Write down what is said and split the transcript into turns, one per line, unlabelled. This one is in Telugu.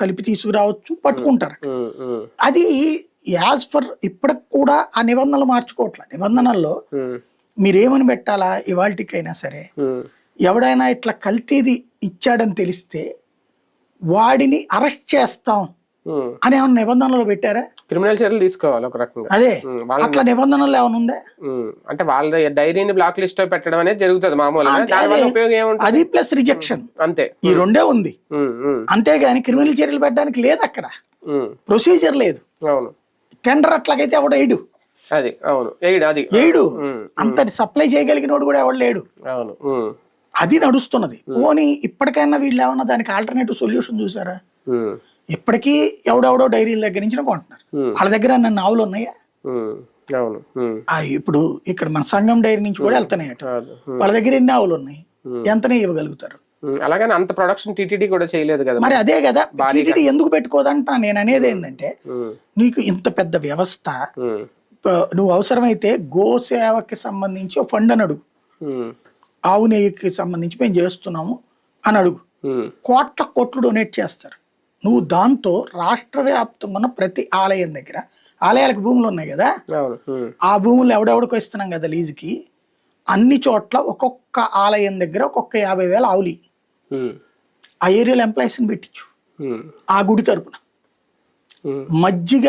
కలిపి తీసుకురావచ్చు పట్టుకుంటారు అది యాజ్ ఫర్ ఇప్పటికి కూడా ఆ నిబంధనలు మార్చుకోవట్లే. నిబంధనల్లో మీరేమని పెట్టాలా? ఇవాళకైనా సరే ఎవడైనా ఇట్లా కల్తీది ఇచ్చాడని తెలిస్తే వాడిని అరెస్ట్ చేస్తాం. అని ఏమైనా నిబంధనలు పెట్టారా?
క్రిమినల్ చర్యలు తీసుకోవాలి ఒక రకంగా.
అదే. అట్లా నిబంధనలు ఏమైనా ఉందా?
అంటే వాళ్ళ డైరీని బ్లాక్ లిస్ట్ పెట్టడం అనేది జరుగుతుంది మామూలుగా.
అదే.
ఉపయోగం ఏముంటుంది?
అది ప్లస్ రిజెక్షన్.
అంతే.
ఈ రెండే ఉంది. అంతేగాని క్రిమినల్ చర్యలు పెట్టడానికి లేదు అక్కడ. ప్రొసీజర్ లేదు.
అవును.
టెండర్ అట్లాగైతే ఎవడు వేయడు
అది అవును. ఎయిడ్ అది.
వేయడు
ఉమ్,
అంత సప్లై చేయగలిగినోడు కూడా ఎవడు లేడు.
అవును
అది నడుస్తున్నది. పోనీ ఇప్పటికైనా వీళ్ళు ఏమన్నా దానికి ఆల్టర్నేటివ్ సొల్యూషన్ చూసారా? ఇప్పటికీ ఎవడెవడో డైరీల దగ్గర నుంచి కొంటున్నారు. వాళ్ళ దగ్గర నన్ను ఆవులు ఉన్నాయా?
అవును.
ఇప్పుడు ఇక్కడ మన సంఘం డైరీ నుంచి కూడా వెళ్తున్నాయట వాళ్ళ దగ్గర ఎన్ని ఆవులు ఉన్నాయి? ఎంతనే ఇవ్వగలుగుతారు?
అలాగని అంత ప్రొడక్షన్ టీటీడీ కూడా చేయలేదు కదా
మరి అదే కదా టీటీడీ ఎందుకు పెట్టుకోదంటా నేను అనేది ఏంటంటే నీకు ఇంత పెద్ద వ్యవస్థ నువ్వు అవసరమైతే గో సేవకి సంబంధించి ఫండ్ అని అడుగు. ఆవు నెయ్యికి సంబంధించి మేము చేస్తున్నాము అని అడుగు. కోట్ల కోట్లు డొనేట్ చేస్తారు. నువ్వు దాంతో రాష్ట్ర వ్యాప్తంగా ఉన్న ప్రతి ఆలయం దగ్గర ఆలయాలకు భూములు ఉన్నాయి కదా? ఆ భూములు ఎవడెవడికో ఇస్తున్నాం కదా లీజుకి? అన్ని చోట్ల ఒక్కొక్క ఆలయం దగ్గర ఒక్కొక్క యాభై వేల ఆవులి. ఆ ఏరియాలో ఎంప్లాయీస్ని పెట్టించు. ఆ గుడి తరపున. మజ్జిగ